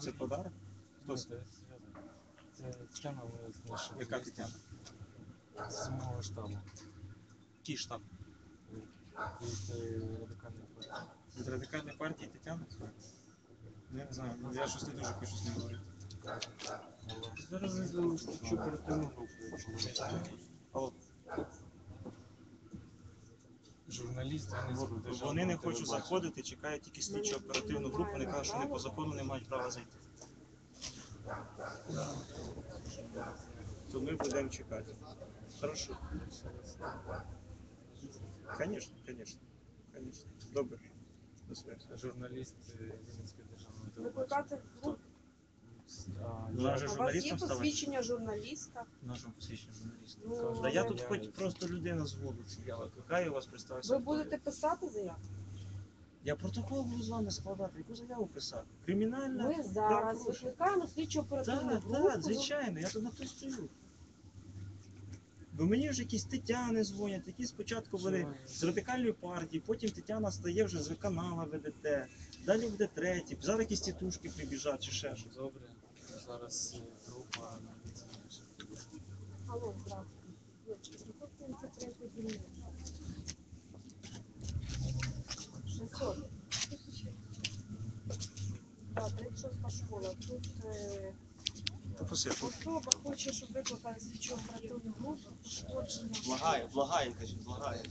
Це подарок? Хто це? Це Тетяна моя знайшла. Яка Тетяна? З мого штабу. Який штаб? Від е, радикальної партії. Від радикальної партії Тетяна? Ну, Я не знаю, ну, я щось не дуже хочу з ним говорити. Зараз візьмемо слідчу оперативну групу, якщо знаєте. Алло. Державного Вони не хочуть телебачення. заходити, чекають тільки слідчу оперативну групу, вони кажуть, що вони по закону не мають права зайти. То ми будемо чекати. Хорошо. Конечно, конечно. Конечно. Добре. До связи. Журналіст Вінницького державного телебачення. Викликати Ну, я- а же У вас журналістом є посвідчення журналіста? Нашому посвідченню журналіста. Ну, Да я тут хоч просто людина з вулиці. Я викликаю вас, представився. Ви будете писати заяву? Я протокол буду з вами складати. Яку заяву писати? Кримінальна? Ми зараз прошу. викликаємо слідчу оперативну Так, групу. так, звичайно, я тут на то стою. Бо мені вже якісь Тетяни дзвонять, які спочатку були з радикальної партії, потім Тетяна стає вже з канала ведете, далі буде третій, зараз якісь тітушки прибіжать чи ще щось. Добре. Зараз е, група. Алло, здравствуйте. Девочки, приходите на третю дільницю. 600. Так, 36 школа. Тут е, особа хоче, щоб викликали слідчу оперативну групу, пошкодження. Благає, благає, кажіть, благає.